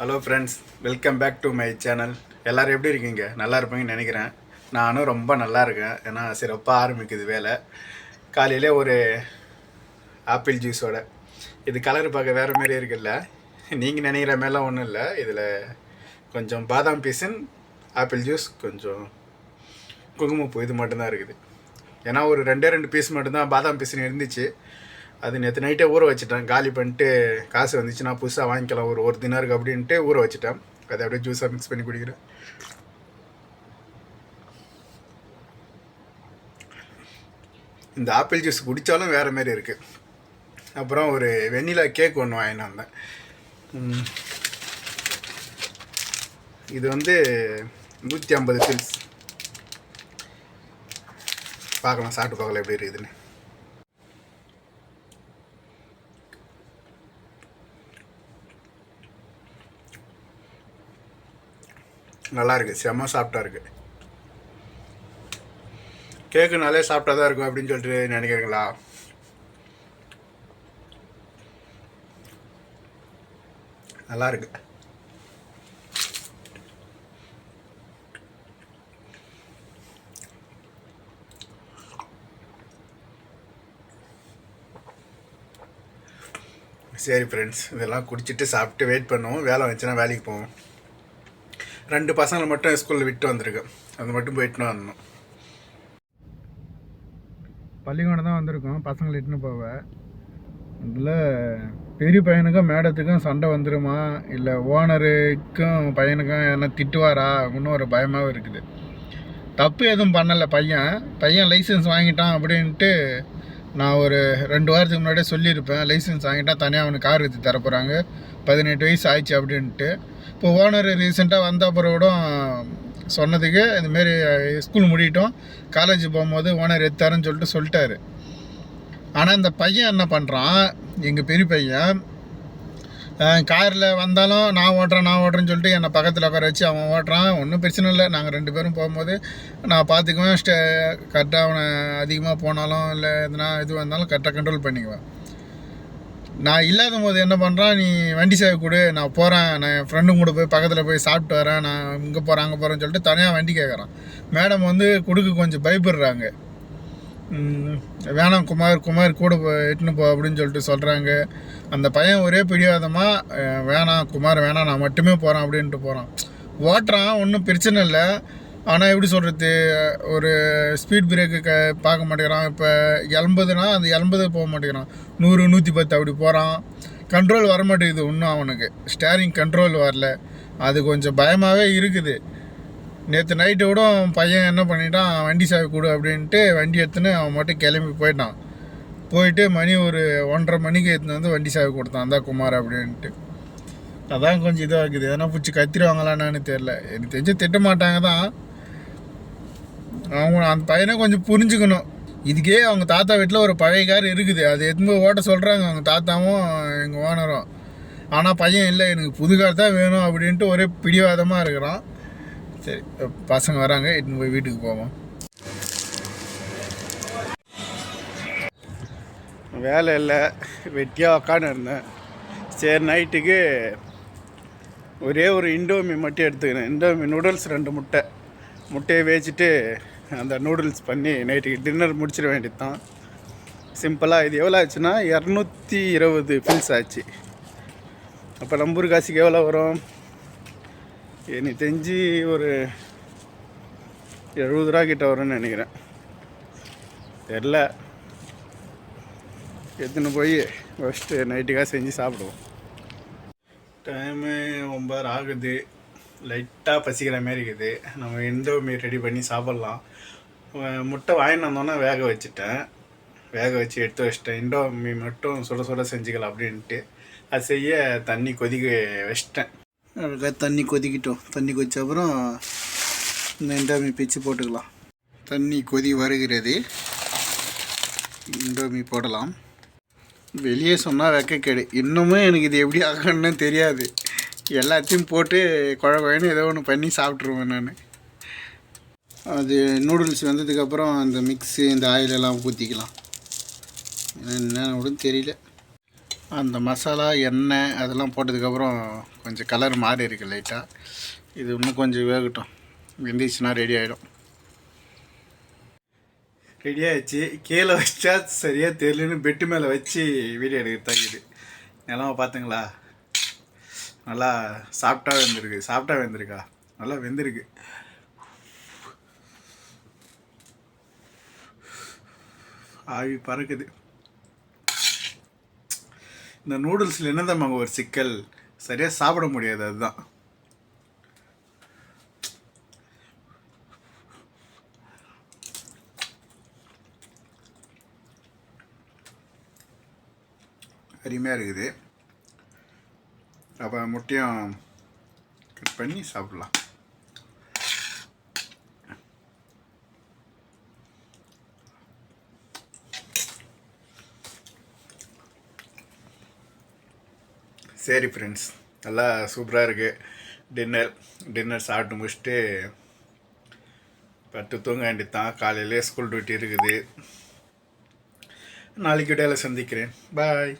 Hello friends welcome back to my channel எல்லோரும் எப்படி இருக்கீங்க? நல்லா இருப்பீங்கன்னு நினைக்கிறேன். நானும் ரொம்ப நல்லா இருக்கேன். ஏன்னா சிறப்பாக ஆரம்பிக்குது வேலை. காலையில் ஒரு ஆப்பிள் ஜூஸோட இது கலர் பார்க்க வேறு மாரி இருக்குல்ல. நீங்கள் நினைக்கிற மாதிரிலாம் ஒன்றும் இல்லை. இதில் கொஞ்சம் பாதாம் பீசன் ஆப்பிள் ஜூஸ் கொஞ்சம் குங்குமப்பூ இது மட்டும்தான் இருக்குது. ஏன்னா ஒரு ரெண்டே ரெண்டு பீஸ் மட்டும்தான் பாதாம் பீசன் இருந்துச்சு. அது நேற்று நைட்டே ஊற வச்சுட்டேன். காலி பண்ணிட்டு காசு வந்துச்சுன்னா புதுசாக வாங்கிக்கலாம். ஒரு ஒரு தினருக்கு அப்படின்ட்டு ஊற வச்சுட்டேன். அதை அப்படியே ஜூஸாக மிக்ஸ் பண்ணி குடிக்கிறேன். இந்த ஆப்பிள் ஜூஸ் குடித்தாலும் வேறு மாரி இருக்குது அப்புறம் ஒரு வெண்ணிலா கேக் ஒன்று வாங்கினு வந்தேன். இது வந்து நூற்றி ஐம்பது பில்ஸ் பார்க்கலாம் சாப்பிட்டு பார்க்கலாம் எப்படி இருக்குதுன்னு. நல்லா இருக்குது செம்ம சாஃப்டாக இருக்கு. நல்லா சாப்பிட்டா தான் இருக்கும் அப்படின்னு சொல்லிட்டு நினைக்கிறீங்களா? நல்லா இருக்கு சரி ஃப்ரெண்ட்ஸ் இதெல்லாம் குடிச்சிட்டு சாப்பிட்டு வெயிட் பண்ணுவோம். வேலை வந்துச்சுன்னா வேலைக்கு போவோம். ரெண்டு பசங்களை மட்டும் ஸ்கூலில் விட்டு வந்திருக்கேன் அது மட்டும் போயிட்டுன்னு வரணும். பள்ளிக்கூடம் தான் வந்திருக்கோம். பசங்களை இட்டுன்னு போவேன் அதில் பெரிய பையனுக்கும் மேடத்துக்கும் சண்டை வந்துடுமா இல்லை ஓனருக்கும் பையனுக்கும் எதனா திட்டுவாரா? இன்னும் ஒரு பயமாகவும் இருக்குது. தப்பு எதுவும் பண்ணலை பையன். பையன் லைசன்ஸ் வாங்கிட்டான் அப்படின்ட்டு நான் ஒரு ரெண்டு வாரத்துக்கு முன்னாடியே சொல்லியிருப்பேன் லைசன்ஸ் வாங்கிட்டான் தனியாக அவனுக்கு கார் எடுத்து தரப்போகிறாங்க பதினெட்டு வயசு ஆயிடுச்சு அப்படின்ட்டு. இப்போ ஓனர் ரீசெண்டாக வந்த அப்புறம் சொன்னதுக்கு இதுமாரி ஸ்கூல் முடிட்டோம் காலேஜ் போகும்போது ஓனர் எடுத்தாருன்னு சொல்லிட்டு சொல்லிட்டாரு. ஆனால் இந்த பையன் என்ன பண்ணுறான் எங்கள் பெரிய பையன் காரில் வந்தாலும் நான் ஓட்டுறேன் நான் ஓட்டுறேன்னு சொல்லிட்டு என்னை பக்கத்தில் உட்கார வச்சு அவன் ஓட்டுறான் ஒன்றும் பிரச்சனை இல்லை. நாங்கள் ரெண்டு பேரும் போகும்போது நான் பார்த்துக்குவேன். ஸ்டே கரெக்டாக அவனை அதிகமாக போனாலும் இல்லை எதுனா இது வந்தாலும் கரெக்டாக கண்ட்ரோல் பண்ணிக்குவேன். நான் இல்லாத போது என்ன பண்ணுறான் நீ வண்டி சேவை கொடு நான் போகிறேன் நான் என் ஃப்ரெண்டும் கூட போய் பக்கத்தில் போய் சாப்பிட்டு வரேன். நான் இங்கே போகிறேன் அங்கே போகிறேன்னு சொல்லிட்டு தனியாக வண்டி கேட்குறான் மேடம் வந்து கொடுக்க கொஞ்சம் பயப்படுறாங்க. வேணாம் குமார் குமார் கூட எட்டுன்னு போ அப்படின்னு சொல்லிட்டு சொல்கிறாங்க அந்த பையன் ஒரே பிடிவாதமாக வேணாம் குமார் வேணாம் நான் மட்டுமே போகிறேன் அப்படின்ட்டு போகிறான் ஓட்டுறான் ஒன்றும் பிரச்சனை இல்லை. ஆனால் எப்படி சொல்கிறது ஒரு ஸ்பீட் பிரேக்கு க பார்க்க மாட்டேங்கிறான். இப்போ எண்பதுனா அந்த எண்பது போக மாட்டேங்கிறான். நூறு நூற்றி பத்து அப்படி போகிறான் கண்ட்ரோல் வர மாட்டேங்குது இன்னும் அவனுக்கு. ஸ்டேரிங் கண்ட்ரோல் வரல. அது கொஞ்சம் பயமாகவே இருக்குது. நேற்று நைட்டு கூட பையன் என்ன பண்ணிட்டான் வண்டி சாவி கொடு அப்படின்ட்டு வண்டி எடுத்துன்னு அவன் மட்டும் கிளம்பி போயிட்டான். போயிட்டு மணி ஒரு ஒன்றரை மணிக்கு எடுத்துன்னு வந்து வண்டி சாவி கொடுத்தான் அந்த குமார் அப்படின்ட்டு. அதான் கொஞ்சம் இதாக இருக்குது எதனா பிடிச்சி கத்திருவாங்களான்னு தெரில எனக்கு தெரிஞ்சு திட்ட மாட்டாங்க தான். அவங்க அந்த பையனை கொஞ்சம் புரிஞ்சுக்கணும். இதுக்கே அவங்க தாத்தா வீட்டில் ஒரு பழைய கார் இருக்குது. அது எதுவும் ஓட்ட சொல்கிறாங்க அவங்க தாத்தாவும் எங்கள் ஓனரும். ஆனால் பையன் இல்லை எனக்கு புது கார் தான் வேணும் அப்படின்ட்டு ஒரே பிடிவாதமாக இருக்கிறான். சரி பசங்க வராங்க இட்டுன்னு போய் வீட்டுக்கு போவோம். வேலை இல்லை வெட்டியாக உக்காந்து இருந்தேன். சரி நைட்டுக்கு ஒரே ஒரு இண்டோமி மட்டும் எடுத்துக்கினேன் இண்டோமி நூடுல்ஸ் ரெண்டு முட்டை. முட்டையை வேச்சிட்டு அந்த நூடுல்ஸ் பண்ணி நைட்டுக்கு டின்னர் முடிச்சிட வேண்டியது தான் சிம்பிளாக இது எவ்வளோ ஆச்சுன்னா இரநூத்தி இருபது ஃபில்ஸ் ஆச்சு. அப்போ நம்பூர் காசுக்கு எவ்வளோ வரும்? எனக்கு தெரிஞ்சு ஒரு எழுபது ரூபா கிட்ட வரும்னு நினைக்கிறேன். தெரில. எடுத்துன்னு போய் ஃபஸ்ட்டு நைட்டுக்காக செஞ்சு சாப்பிடுவோம். டைமு ஒம்பது ஆகுது. லைட்டாக பசிக்கிற மாதிரி இருக்குது. நம்ம இண்டோமி ரெடி பண்ணி சாப்பிட்லாம். முட்டை வாங்கிட்டு வந்தோன்னே வேக வச்சுட்டேன். வேக வச்சு எடுத்து வச்சிட்டேன். இண்டோமி மட்டும் சுட சுட செஞ்சுக்கலாம் அப்படின்ட்டு. அது செய்ய தண்ணி கொதிக்க வச்சிட்டேன். தண்ணி கொதிக்கிட்டோம். தண்ணி கொதிச்ச அப்புறம் இந்த இண்டோமி பிச்சு போட்டுக்கலாம். தண்ணி கொதி வருகிறது. இண்டோமி போடலாம். வெளியே சொன்னால் வெக்கக்கேடு. இன்னமும் எனக்கு இது எப்படி ஆகணும்னு தெரியாது. எல்லாத்தையும் போட்டு குழ ஏதோ ஒன்று பண்ணி சாப்பிட்ருவேன் நான். அது நூடுல்ஸ் வந்ததுக்கப்புறம் அந்த மிக்ஸு இந்த ஆயிலெல்லாம் ஊற்றிக்கலாம் என்ன கூட தெரியல. அந்த மசாலா எண்ணெய் அதெல்லாம் போட்டதுக்கப்புறம் கொஞ்சம் கலர் மாறி இருக்கு லைட்டாக இது இன்னும் கொஞ்சம் வேகட்டும். வெந்துச்சுன்னா ரெடி ஆகிடும் ரெடி ஆகிடுச்சு கீழே வச்சா சரியாக தெரியலன்னு பெட்டு மேலே வச்சு வீடியோ எடுக்கிறதாக்குது தங்கிது நிலமை பார்த்துங்களா? நல்லா சாப்பிட்டா வெந்திருக்கு. சாப்பிட்டா வெந்திருக்கா? நல்லா வெந்திருக்கு. ஆவி பறக்குது. இந்த நூடுல்ஸில் என்னதான் ஒரு சிக்கல்? சரியாக சாப்பிட முடியாது அதுதான். அருமையாக இருக்குது. அப்போ முட்டையும் கட் பண்ணி சாப்பிட்லாம். சரி ஃப்ரெண்ட்ஸ் நல்லா சூப்பராக இருக்குது டின்னர் டின்னர் சாப்பிட்டு முடிச்சுட்டு பட்டு தூங்க வேண்டியது தான் காலையிலே ஸ்கூல் டியூட்டி இருக்குது. நாளைக்கு இடையில சந்திக்கிறேன். பாய்